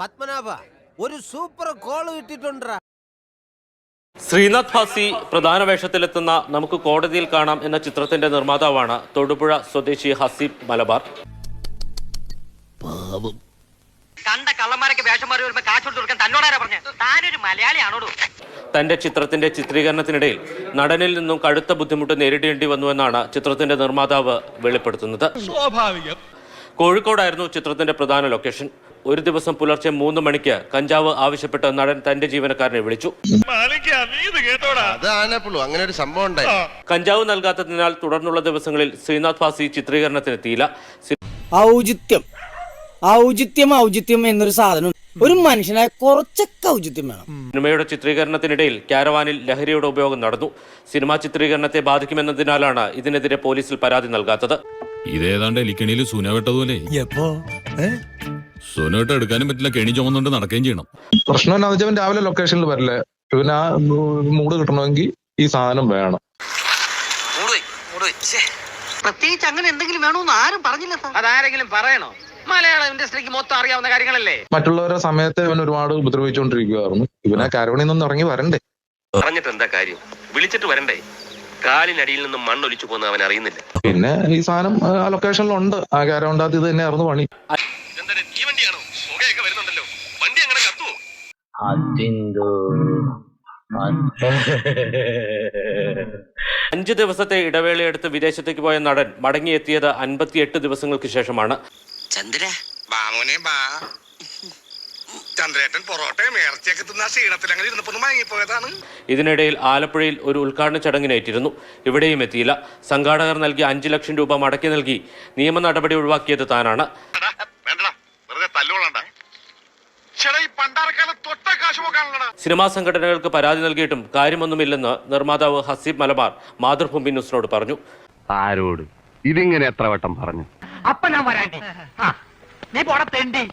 പത്മനാഭ ഒരു super call കിട്ടിട്ടുണ്ടാ ശ്രീനാഥ് ഭാസി പ്രധാന വേഷത്തിലെത്തുന്ന നമുക്ക് കോടതിയിൽ കാണാം എന്ന ചിത്രത്തിന്റെ നിർമ്മാതാവാണ് തൊടുപുഴ സ്വദേശി ഹസീബ് മലബാർ. കണ്ട കള്ളന്മാരൊക്കെ വേഷം മാറി വരുമ്പോ കാശ് കൊടുത്തു കൊടുക്കാൻ തന്നോടാരാ പറഞ്ഞു? താനൊരു മലയാളിയാണോടോ. തന്റെ ചിത്രത്തിന്റെ ചിത്രീകരണത്തിനിടയിൽ നടനിൽ നിന്നും കടുത്ത ബുദ്ധിമുട്ട് നേരിടേണ്ടി വന്നു എന്നാണ് ചിത്രത്തിന്റെ നിർമ്മാതാവ് വെളിപ്പെടുത്തുന്നത്. കോഴിക്കോടായിരുന്നു ചിത്രത്തിന്റെ പ്രധാന ലൊക്കേഷൻ ഒരു ദിവസം പുലർച്ചെ മൂന്ന് മണിക്ക് കഞ്ചാവ് ആവശ്യപ്പെട്ട് നടൻ തന്റെ ജീവനക്കാരനെ വിളിച്ചു. അങ്ങനെ ഒരു സംഭവം ഉണ്ടായി. കഞ്ചാവ് നൽകാത്തതിനാൽ തുടർന്നുള്ള ദിവസങ്ങളിൽ ശ്രീനാഥ് വാസി ചിത്രീകരണത്തിനെത്തിയില്ല. ഔചിത്യം. ഔചിത്യം ഔചിത്യം എന്നൊരു സാധനം. ഒരു മനുഷ്യനായ കുറച്ചൊക്കെ ഔചിത്യം വേണം. സിനിമയുടെ ചിത്രീകരണത്തിനിടയിൽ കാരവാനിൽ ലഹരിയുടെ ഉപയോഗം നടന്നു. സിനിമാ ചിത്രീകരണത്തെ ബാധിക്കുമെന്നതിനാലാണ് ഇതിനെതിരെ പോലീസിൽ പരാതി നൽകാത്തത്. ഇതേതാണ്ട് എലിക്കണിയിൽ സുന വെട്ടതുപോലെ സുന വെട്ട എടുക്കാനും പറ്റില്ല കെണി ചുമന്നുകൊണ്ട് നടക്കുകയും ചെയ്യണം. പ്രശ്നം എന്താ വെച്ചാൽ രാവിലെ ലൊക്കേഷനിൽ വരില്ല? ഇവന് ആ മൂഡ് കിട്ടണമെങ്കിൽ ഈ സാധനം വേണം. പ്രത്യേകിച്ച് അങ്ങനെ എന്തെങ്കിലും വേണമെന്ന് ആരും പറഞ്ഞില്ല അതാരെങ്കിലും പറയണോ? മലയാള ഇൻഡസ്ട്രിക്ക് മൊത്തം അറിയാവുന്ന കാര്യങ്ങളല്ലേ? മറ്റുള്ളവരെ സമയത്ത് ഇവൻ ഒരുപാട് ഉപദ്രവിച്ചുകൊണ്ടിരിക്കുകയായിരുന്നു ഇവനെ കരവണിൽ നിന്ന് ഇറങ്ങി വരണ്ടേ? പറഞ്ഞിട്ട് എന്താ കാര്യം? വിളിച്ചിട്ട് വരണ്ടേ? കാലിനടിയിൽ നിന്നും മണ്ണൊലിച്ചു പോകുന്ന അവൻ അറിയുന്നില്ല? പിന്നെ ഈ സാധനം ആ ലൊക്കേഷനിലുണ്ട് ആ കാരവണ്ടാത്ത് ഇത് തന്നെയായിരുന്നു പണി. അഞ്ച് ദിവസത്തെ ഇടവേളയെടുത്ത് വിദേശത്തേക്ക് പോയ നടൻ മടങ്ങിയെത്തിയത് അൻപത്തിയെട്ട് ദിവസങ്ങൾക്ക് ശേഷമാണ്. ചന്ദ്ര ബാമോനെ ബാ. ചന്ദ്രേട്ടൻ പൊറോട്ടയും ഇറച്ചിയൊക്കെ തിന്ന ക്ഷീണത്തിൽ അങ്ങനെ ഇരുന്നപ്പോ ഒന്ന് മയങ്ങിപ്പോയതാണ്. ഇതിനിടയിൽ ആലപ്പുഴയിൽ ഒരു ഉദ്ഘാടന ചടങ്ങിനേറ്റിരുന്നു ഇവിടെയും എത്തിയില്ല. സംഘാടകർ നൽകിയ അഞ്ച് ലക്ഷം രൂപ മടക്കി നൽകി. നിയമ നടപടി ഒഴിവാക്കിയത് താനാണ്. സിനിമാ സംഘടനകൾക്ക് പരാതി നൽകിയിട്ടും കാര്യമൊന്നുമില്ലെന്ന് നിർമ്മാതാവ് ഹസീബ് മലബാർ മാതൃഭൂമി ന്യൂസിനോട് പറഞ്ഞു. ആരോട്? ഇതിങ്ങനെ എത്ര വട്ടം പറഞ്ഞു? അപ്പൊ ഞാൻ വരാണ്ടി നീ പോടത്തേണ്ടി തെണ്ടി.